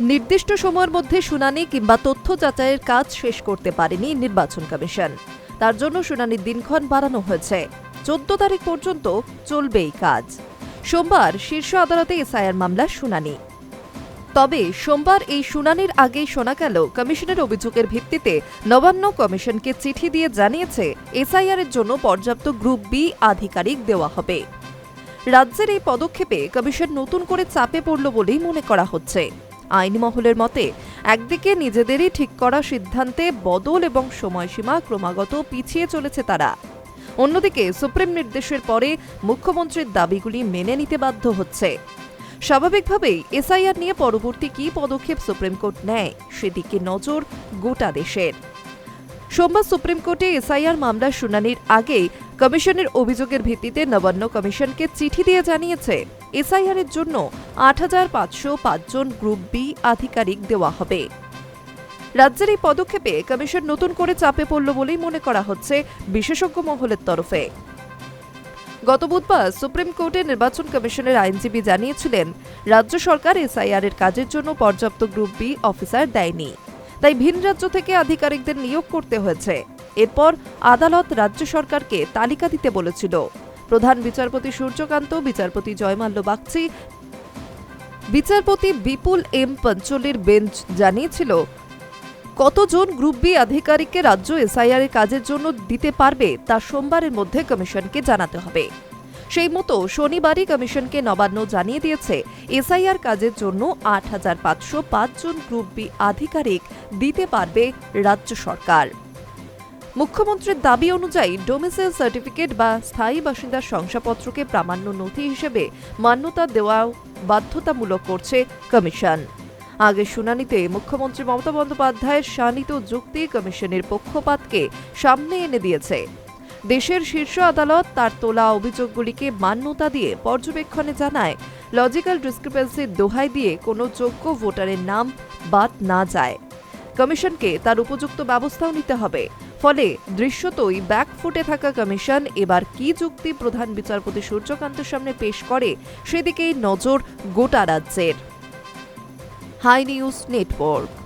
নির্দিষ্ট সময়ের মধ্যে শুনানি কিংবা তথ্য যাচাইয়ের কাজ শেষ করতে পারেনি নির্বাচন কমিশন। তার জন্য শুনানির দিনক্ষণ বাড়ানো হয়েছে। চোদ্দ তারিখ পর্যন্ত চলবে এই কাজ। সোমবার শীর্ষ আদালতে এসআইআর মামলার শুনানি। তবে সোমবার এই শুনানির আগেই শোনা গেল, কমিশনের অভিযোগের ভিত্তিতে নবান্ন কমিশনকে চিঠি দিয়ে জানিয়েছে, এসআইআর এর জন্য পর্যাপ্ত গ্রুপ বি আধিকারিক দেওয়া হবে। রাজ্যের এই পদক্ষেপে কমিশন নতুন করে চাপে পড়ল বলেই মনে করা হচ্ছে। আইনি মহলের মতে, একদিকে নিজেদেরই ঠিক করা সিদ্ধান্তে বদল এবং সময়সীমা ক্রমাগত পিছিয়ে চলেছে তারা। অন্যদিকে সুপ্রিম নির্দেশের পরে মুখ্যমন্ত্রীর দাবিগুলি মেনে নিতে বাধ্য হচ্ছে। স্বাভাবিকভাবেই এসআইআর নিয়ে পরবর্তী কী পদক্ষেপ সুপ্রিম কোর্ট নেয়, সেদিকে নজর গোটা দেশের। সোমবার সুপ্রিম কোর্টে এসআইআর মামলার শুনানির আগে কমিশনের অভিযোগের ভিত্তিতে নবান্ন কমিশনকে চিঠি দিয়ে জানিয়েছে এসআইআর এর জন্য আট হাজার পাঁচশো পাঁচজন গ্রুপ বি আধিকারিক দেওয়া হবে। রাজ্যের এই পদক্ষেপে কমিশন নতুন করে চাপে পড়ল বলেই মনে করা হচ্ছে বিশেষজ্ঞ মহলের তরফে। গত বুধবার সুপ্রিম কোর্টে নির্বাচন কমিশনের আইনজীবী জানিয়েছিলেন, রাজ্য সরকার এসআইআর এর কাজের জন্য পর্যাপ্ত গ্রুপ বি অফিসার দেয়নি। তাই ভিন রাজ্য থেকে আধিকারিকদের নিয়োগ করতে হয়েছে। এরপর আদালত রাজ্য সরকারকে তালিকা দিতে বলেছিল। প্রধান বিচারপতি সূর্যকান্ত, বিচারপতি জয়মাল্য বাগচি। বিচারপতি বিপুল এম পঞ্চলির বেঞ্চ জানিয়েছিল, কতজন গ্রুপ বি আধিকারিককে রাজ্য এসআইআর কাজের জন্য দিতে পারবে তা সোমবারের মধ্যে কমিশনকে জানাতে হবে। সেই মতো শনিবারই কমিশনকে নবান্ন জানিয়ে দিয়েছে, এসআইআর কাজের জন্য আট হাজার পাঁচশো পাঁচজন গ্রুপ বি আধিকারিক দিতে পারবে রাজ্য সরকার। মুখ্যমন্ত্রীর দাবি অনুযায়ী ডোমিসাইল সার্টিফিকেট বা স্থায়ী বাসিন্দার শংসাপত্রকে প্রামাণ্য নথি হিসেবে মান্যতা দেওয়া বাধ্যতামূলক করছে কমিশন। আগের শুনানিতে মুখ্যমন্ত্রী মমতা বন্দ্যোপাধ্যায়ের শানিত যুক্তি কমিশনের পক্ষপাতকে সামনে এনে দিয়েছে। দেশের শীর্ষ আদালত তার তোলা অভিযোগগুলিকে মান্যতা দিয়ে পর্যবেক্ষণে জানায় লজিক্যাল ডিসক্রিপেন্সির দোহাই দিয়ে কোনো যোগ্য ভোটারের নাম বাদ না যায়। কমিশনকে তার উপযুক্ত ব্যবস্থাও নিতে হবে। ফলে দৃশ্যতই ব্যাকফুটে থাকা কমিশন এবার কি যুক্তি প্রধান বিচারপতি সূর্যকান্তের সামনে পেশ করে, সেদিকেই নজর গোটা রাজ্যের। High news network.